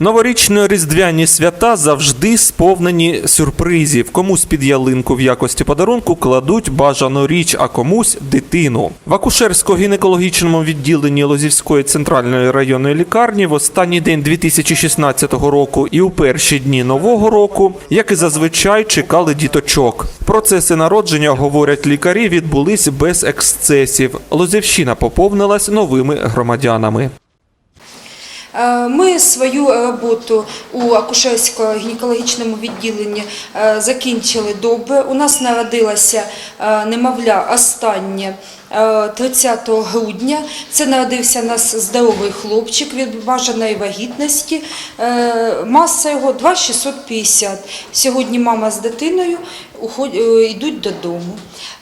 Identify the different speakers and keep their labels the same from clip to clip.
Speaker 1: Новорічно-різдвяні свята завжди сповнені сюрпризів. Комусь під ялинку в якості подарунку кладуть бажану річ, а комусь дитину. В акушерсько-гінекологічному відділенні Лозівської центральної районної лікарні в останній день 2016 року і у перші дні нового року, як і зазвичай, чекали діточок. Процеси народження, говорять лікарі, відбулись без ексцесів. Лозівщина поповнилась новими громадянами.
Speaker 2: Е, Ми свою роботу у акушерсько-гінекологічному відділенні е, закінчили добре. У нас народилася е, немовля останнє е, 30 грудня. Це народився у нас здоровий хлопчик від бажаної вагітності. Маса його 2,650. Сьогодні мама з дитиною йдуть додому.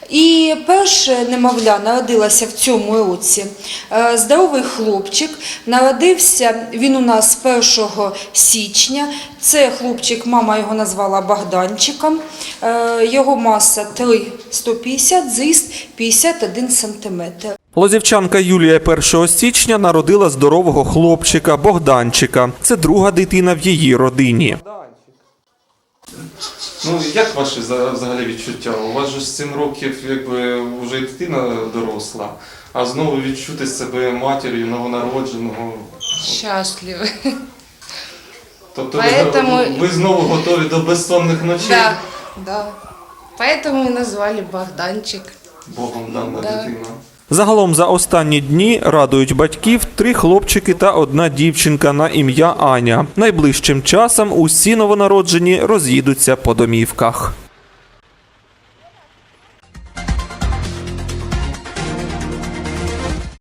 Speaker 2: І перше немовля народилася в цьому році. Е, Здоровий хлопчик народився він у нас 1 січня. Це хлопчик, мама його назвала Богданчиком. Е, Його маса 3,150, зріст 51 сантиметр.
Speaker 1: Лозівчанка Юлія 1 січня народила здорового хлопчика Богданчика. Це друга дитина в її родині.
Speaker 3: Ну, як ваші за- взагалі відчуття? У вас же ж 7 років якби вже і дитина доросла, а знову відчути себе матір'ю новонародженого.
Speaker 4: Счастливы.
Speaker 3: Тобто
Speaker 4: Поэтому-
Speaker 3: ви, ви знову готові до безсонних ночей?
Speaker 4: Да, да. Поэтому и назвали Богданчик.
Speaker 3: Богом дана
Speaker 4: Да.
Speaker 3: дитина.
Speaker 1: Загалом за останні дні радують батьків три хлопчики та одна дівчинка на ім'я Аня. Найближчим часом усі новонароджені роз'їдуться по домівках.